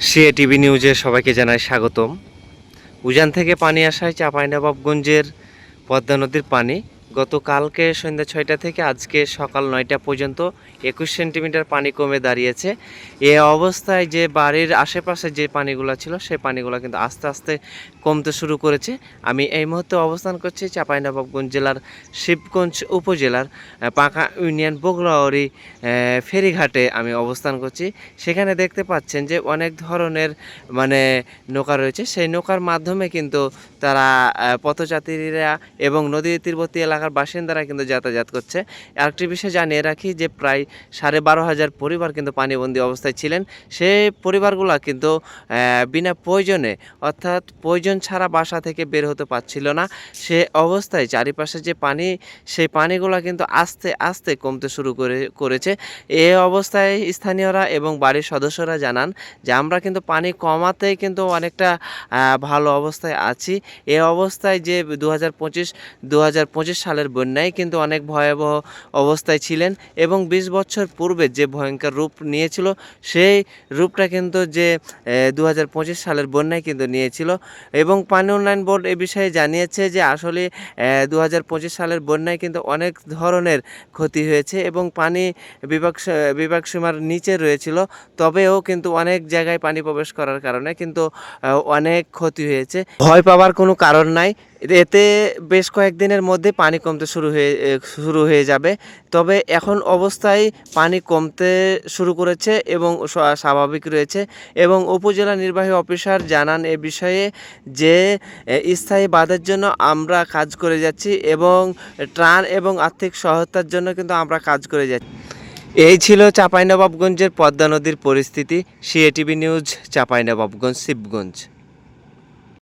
CA TV নিউজে সবাইকে জানাই স্বাগতম। উজান থেকে পানি আসায় চাঁপাইনবাবগঞ্জের পদ্মা নদীর পানি গতকালকে সন্ধ্যা ছয়টা থেকে আজকে সকাল নয়টা পর্যন্ত একুশ সেন্টিমিটার পানি কমে দাঁড়িয়েছে। এ অবস্থায় যে বাড়ির আশেপাশে যে পানিগুলো ছিল সেই পানিগুলো কিন্তু আস্তে আস্তে কমতে শুরু করেছে। আমি এই মুহূর্তে অবস্থান করছি চাঁপাইনবাবগঞ্জ জেলার শিবগঞ্জ উপজেলার পাকা ইউনিয়ন বগুড়াওয়ারি আহ, ফেরিঘাটে আমি অবস্থান করছি। সেখানে দেখতে পাচ্ছেন যে অনেক ধরনের মানে নৌকা রয়েছে। সেই নৌকার মাধ্যমে কিন্তু তারা পথযাত্রীরা এবং নদী তীরবর্তী এলাকার বাসিন্দারা কিন্তু যাতায়াত করছে। আরেকটি বিষয় জানিয়ে রাখি যে প্রায় সাড়ে বারো হাজার পরিবার কিন্তু পানিবন্দী অবস্থায় ছিলেন। সেই পরিবারগুলো কিন্তু বিনা প্রয়োজনে, অর্থাৎ প্রয়োজন ছাড়া বাসা থেকে বের হতে পারছিল না। সে অবস্থায় চারিপাশে যে পানি, সেই পানিগুলো কিন্তু আস্তে আস্তে কমতে শুরু করে, করেছে। এ অবস্থায় স্থানীয়রা এবং বাড়ির সদস্যরা জানান যে আমরা কিন্তু পানি কমাতেই কিন্তু অনেকটা ভালো অবস্থায় আছি। এ অবস্থায় যে দু হাজার পঁচিশ পঁচিশ সালের বন্যায় কিন্তু অনেক ভয়াবহ অবস্থায় ছিলেন এবং বিশ বছর পূর্বে যে ভয়ঙ্কর রূপ নিয়েছিল, সেই রূপটা কিন্তু যে দু হাজার পঁচিশ সালের বন্যায় কিন্তু নিয়েছিল। এবং পানি উন্নয়ন বোর্ড এ বিষয়ে জানিয়েছে যে, আসলে দু হাজার পঁচিশ সালের বন্যায় কিন্তু অনেক ধরনের ক্ষতি হয়েছে এবং পানি বিভাগ বিভাগ সীমার নিচে রয়েছিল। তবেও কিন্তু অনেক জায়গায় পানি প্রবেশ করার কারণে কিন্তু অনেক ক্ষতি হয়েছে। ভয় পাওয়ার কোনো কারণ নাই। এতে বেশ কয়েকদিনের মধ্যে পানি কমতে শুরু হয়ে শুরু হয়ে যাবে। তবে এখন অবস্থায় পানি কমতে শুরু করেছে এবং স্বাভাবিক রয়েছে এবং উপজেলা নির্বাহী অফিসার জানান এ বিষয়ে যে স্থায়ী বাঁধের জন্য আমরা কাজ করে যাচ্ছি এবং ত্রাণ এবং আর্থিক সহায়তার জন্য কিন্তু আমরা কাজ করে যাচ্ছি। এই ছিল চাঁপাইনবাবগঞ্জের পদ্মা নদীর পরিস্থিতি। CATV news, Chapainawabganj, Shibganj.